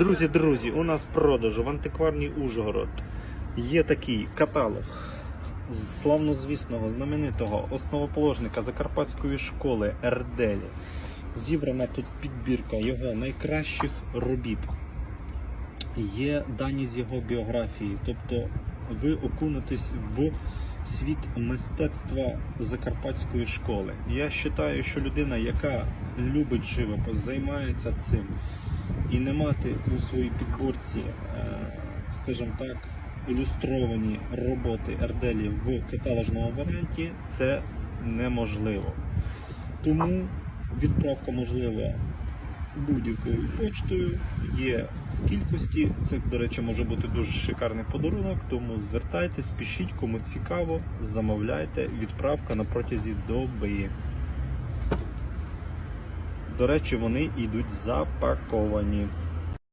Друзі, друзі, у нас в продажу в антикварній Ужгород є такий каталог славнозвісного, знаменитого основоположника Закарпатської школи Ерделі. Зібрана тут підбірка його найкращих робіт. Є дані з його біографії, тобто ви окунетесь в світ мистецтва закарпатської школи. Я вважаю, що людина, яка любить живопис, займається цим, і не мати у своїй підборці, е, скажімо так, ілюстровані роботи Ерделі в каталожному варіанті, це неможливо. Тому відправка можлива будь-якою почтою є в кількості. Це, до речі, може бути дуже шикарний подарунок, тому звертайтесь, пишіть, кому цікаво, замовляйте. Відправка на протязі доби. До речі, вони йдуть запаковані.